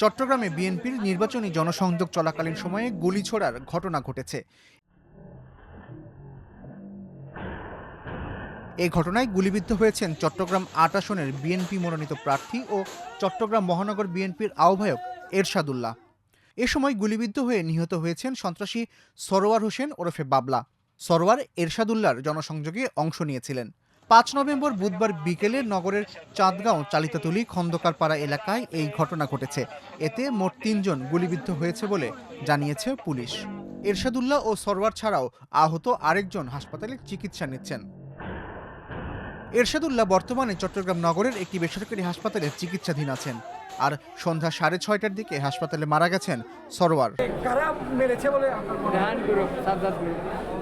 চট্টগ্রামে বিএনপির নির্বাচনী জনসংযোগ চলাকালীন সময়ে গুলি ছোড়ার ঘটনা ঘটেছে। এই ঘটনায় গুলিবিদ্ধ হয়েছেন চট্টগ্রাম আট আসনের বিএনপি মনোনীত প্রার্থী ও চট্টগ্রাম মহানগর বিএনপির আহ্বায়ক এরশাদুল্লাহ। এ সময় গুলিবিদ্ধ হয়ে নিহত হয়েছেন সন্ত্রাসী সরোয়ার হোসেন ওরফে বাবলা। সরোয়ার এরশাদুল্লাহর জনসংযোগে অংশ নিয়েছিলেন। পাঁচ নভেম্বর বুধবার বিকেলে নগরের চাঁদগাঁও চালিতাতুলি খন্দকারপাড়া এলাকায় এই ঘটনা ঘটেছে। এতে মোট তিনজন গুলিবিদ্ধ হয়েছে বলে জানিয়েছে পুলিশ। এরশাদুল্লাহ ও সরওয়ার ছাড়াও আহত আরেকজন হাসপাতালে চিকিৎসা নিচ্ছেন। এরশাদুল্লাহ বর্তমানে চট্টগ্রাম নগরের একটি বেসরকারি হাসপাতালে চিকিৎসাধীন আছেন। আর সন্ধ্যা সাড়ে ছয়টার দিকে হাসপাতালে মারা গেছেন সরোয়ার। কারা মেরেছে বলে আপনার? Rehan group Sajjad group.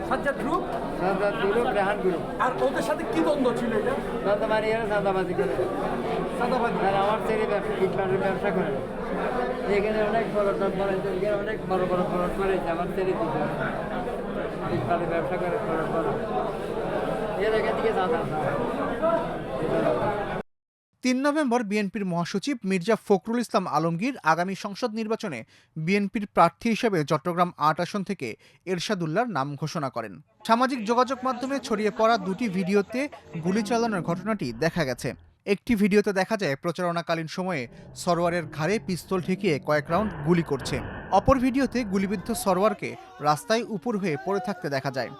Sajjad group? Sajjad group Rehan group. আর ওদের সাথে কি দ্বন্দ্ব ছিল এটা? চাঁদাবাড়ি আর চাঁদাবাজি করে। আর আমার ছেলে ব্যবসা ব্যবসা করে। এখানে অনেক বড় টপ করেছে এখানে অনেক বড় বড় ফলট করেছে আমার ছেলে দিতে ব্যবসা করে বড় বড় এর এখান থেকে তিন নভেম্বর বিএনপির মহাসচিব মির্জা ফখরুল ইসলাম আলমগীর আগামী সংসদ নির্বাচনে বিএনপির প্রার্থী হিসেবে চট্টগ্রাম আট আসন থেকে এরশাদুল্লাহর নাম ঘোষণা করেন। সামাজিক যোগাযোগ মাধ্যমে ছড়িয়ে পড়া দুটি ভিডিওতে গুলি চালানোর ঘটনাটি দেখা গেছে। একটি ভিডিওতে দেখা যায়, প্রচারণাকালীন সময়ে সরোয়ারের ঘাড়ে পিস্তল ঠেকিয়ে কয়েক রাউন্ড গুলি করছে। অপর ভিডিওতে গুলিবিদ্ধ সরোয়ারকে রাস্তায় উপর হয়ে পড়ে থাকতে দেখা যায়।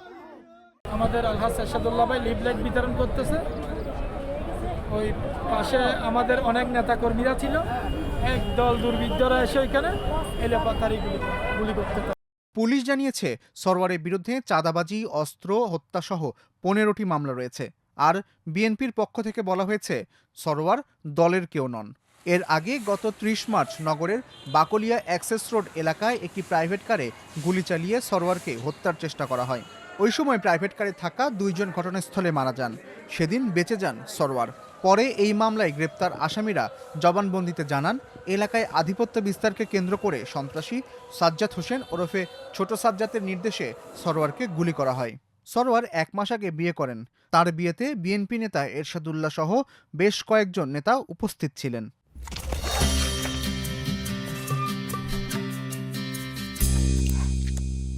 আমাদের আলহাজ এরশাদুল্লাহ ভাই, লিফলেট বিতরণ করতেছে। ওই পাশে আমাদের অনেক নেতাকর্মীরা ছিল। এক দল দুর্বৃত্তরা এসে ওইখানে এলোপাতারি গুলি করতে পুলিশ জানিয়েছে, সরওয়ারের বিরুদ্ধে চাঁদাবাজি, অস্ত্র হত্যাসহ পনেরোটি মামলা রয়েছে। আর বিএনপির পক্ষ থেকে বলা হয়েছে সরওয়ার দলের কেউ নন। এর আগে গত ত্রিশ মার্চ নগরের বাকলিয়া অ্যাক্সেস রোড এলাকায় একটি প্রাইভেট কারে গুলি চালিয়ে সরওয়ারকে হত্যার চেষ্টা করা হয়। ওই সময় প্রাইভেট কারে থাকা দুইজন ঘটনাস্থলে মারা যান। সেদিন বেঁচে যান সরওয়ার পরে এই মামলায় গ্রেপ্তার আসামিরা জবানবন্দিতে জানান, এলাকায় আধিপত্য বিস্তারকে কেন্দ্র করে সন্ত্রাসী সাজ্জাদ হোসেন ওরফে ছোট সাজ্জাতের নির্দেশে সরোয়ারকে গুলি করা হয়। সরোয়ার এক মাস আগে বিয়ে করেন। তার বিয়েতে বিএনপি নেতা এরশাদুল্লাহ সহ বেশ কয়েকজন নেতা উপস্থিত ছিলেন।